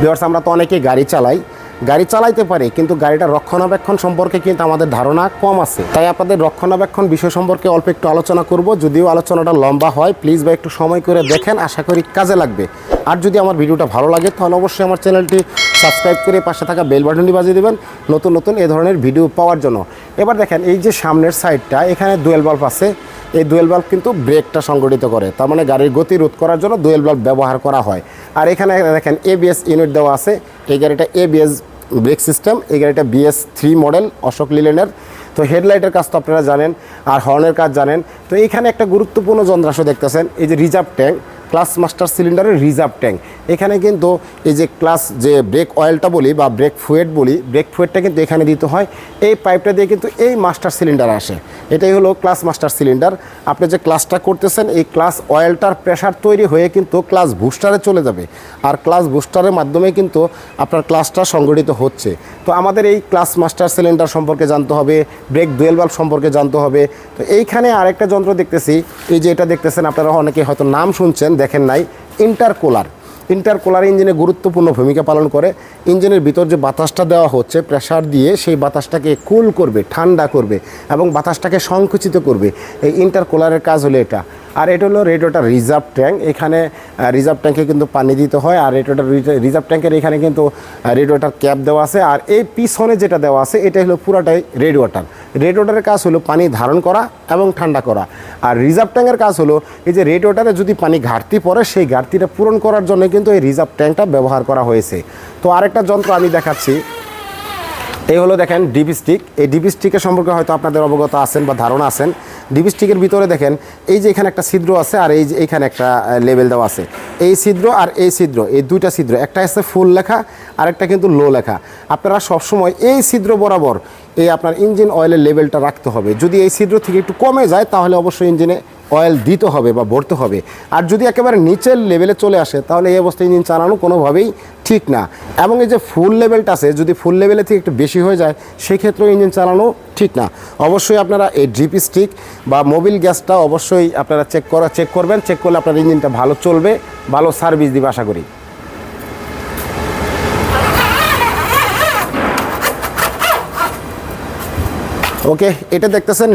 বিহার্স আমরা তো অনেকেই গাড়ি চালাই। গাড়ি চালাইতে পারি, কিন্তু গাড়িটা রক্ষণাবেক্ষণ সম্পর্কে কিন্তু আমাদের ধারণা কম আছে। তাই আপনাদের রক্ষণাবেক্ষণ বিষয় সম্পর্কে অল্প একটু আলোচনা করব। যদিও আলোচনাটা লম্বা হয় প্লিজ বা একটু সময় করে দেখেন, আশা করি কাজে লাগবে। আর যদি আমার ভিডিওটা ভালো লাগে, তাহলে অবশ্যই আমার চ্যানেলটি সাবস্ক্রাইব করে পাশে থাকা বেল বাটনটি বাজিয়ে দেবেন, নতুন নতুন এ ধরনের ভিডিও পাওয়ার জন্য। এবার দেখেন, এই যে সামনের সাইডটা এখানে ডুয়েল বাল্ব আছে। এই দুয়েল বাল্ব কিন্তু ব্রেকটা সংগঠিত করে। তার মানে গাড়ির গতি রোধ করার জন্য দুয়েল বাল্ব ব্যবহার করা হয়। আর এখানে দেখেন এবিএস ইউনিট দেওয়া আছে। এই গাড়িটা এবিএস ব্রেক সিস্টেম এই গাড়িটা বিএস থ্রি মডেল অশোক লিলেনের। তো হেডলাইটের কাজ তো আপনারা জানেন, আর হর্নের কাজ জানেন। তো এখানে একটা গুরুত্বপূর্ণ যন্ত্রাংশ দেখতেছেন, এই যে রিজার্ভ ট্যাঙ্ক। ক্লাস মাস্টার সিলিন্ডারের রিজার্ভ ট্যাঙ্ক। এখানে কিন্তু এই যে ক্লাস যে ব্রেক অয়েলটা বলি বা ব্রেক ফুয়েড বলি, ব্রেক ফুয়েডটা কিন্তু এখানে দিতে হয়। এই পাইপটা দিয়ে কিন্তু এই মাস্টার সিলিন্ডার আসে। এটাই হলো ক্লাস মাস্টার সিলিন্ডার। আপনি যে ক্লাসটা করতেছেন, এই ক্লাস অয়েলটার প্রেশার তৈরি হয়ে কিন্তু ক্লাস বুস্টারে চলে যাবে। আর ক্লাস বুস্টারের মাধ্যমে কিন্তু আপনার ক্লাসটা সংগঠিত হচ্ছে। তো আমাদের এই ক্লাস মাস্টার সিলিন্ডার সম্পর্কে জানতে হবে, ব্রেক ডুয়েল বাল্ব সম্পর্কে জানতে হবে। তো এইখানে আরেকটা যন্ত্র দেখতেছি। এই যে এটা দেখতেছেন, আপনারা অনেকে হয়তো নাম শুনছেন দেখেন নাই ইন্টারকুলার ইন্টারকুলার ইঞ্জিনে গুরুত্বপূর্ণ ভূমিকা পালন করে। ইঞ্জিনের ভিতর যে বাতাসটা দেওয়া হচ্ছে প্রেসার দিয়ে সেই বাতাসটাকে কুল করবে, ঠান্ডা করবে এবং বাতাসটাকে সংকুচিত করবে। এই ইন্টারকুলারের কাজ হলো এটা। আর এটা হলো রেডিওটার রিজার্ভ ট্যাঙ্ক এখানে রিজার্ভ ট্যাঙ্কে কিন্তু পানি দিতে হয় আর রেডিওটার রিজার্ভ ট্যাঙ্কের এখানে কিন্তু রেডিওটার ক্যাপ দেওয়া আছে। আর এই পিছনে যেটা দেওয়া আছে এটা হলো পুরাটাই রেডিওটার। রেডিওটারের কাজ হলো পানি ধারণ করা এবং ঠান্ডা করা। আর রিজার্ভ ট্যাঙ্কের কাজ হলো এই যে রেডিওটারে যদি পানি ঘাটতি পড়ে, সেই ঘাটতিটা পূরণ করার জন্য কিন্তু এই রিজার্ভ ট্যাঙ্কটা ব্যবহার করা হয়েছে। তো আরেকটা যন্ত্র আমি দেখাচ্ছি। এই হলো দেখেন ডিবি স্টিক। এই ডিবি স্টিকের সম্পর্কে হয়তো আপনাদের অবগত আছেন বা ধারণা আছেন। ডিবি স্টিকের ভিতরে দেখেন, এই যে এখানে একটা ছিদ্র আছে আর এই যে এইখানে একটা লেভেল দেওয়া আছে। এই ছিদ্র আর এই ছিদ্র, এই দুইটা ছিদ্র, একটা আছে ফুল লেখা আরেকটা কিন্তু লো লেখা। আপনারা সবসময় এই ছিদ্র বরাবর এই আপনার ইঞ্জিন অয়েলের লেভেলটা রাখতে হবে। যদি এই ছিদ্র থেকে একটু কমে যায়, তাহলে অবশ্যই ইঞ্জিনে অয়েল দিতে হবে বা ভরতে হবে। আর যদি একেবারে নিচের লেভেলে চলে আসে, তাহলে এই অবস্থায় ইঞ্জিন চালানো কোনোভাবেই ঠিক না। এবং এই যে ফুল লেভেলটা আছে, যদি ফুল লেভেলে থেকে একটু বেশি হয়ে যায়, সেক্ষেত্রেও ইঞ্জিন চালানো ঠিক না। অবশ্যই আপনারা এই ড্রিপি স্টিক বা মোবিল গ্যাসটা অবশ্যই আপনারা চেক করা চেক করবেন। চেক করলে আপনার ইঞ্জিনটা ভালো চলবে, ভালো সার্ভিস দিবে আশা করি। ওকে এটা দেখতেছেন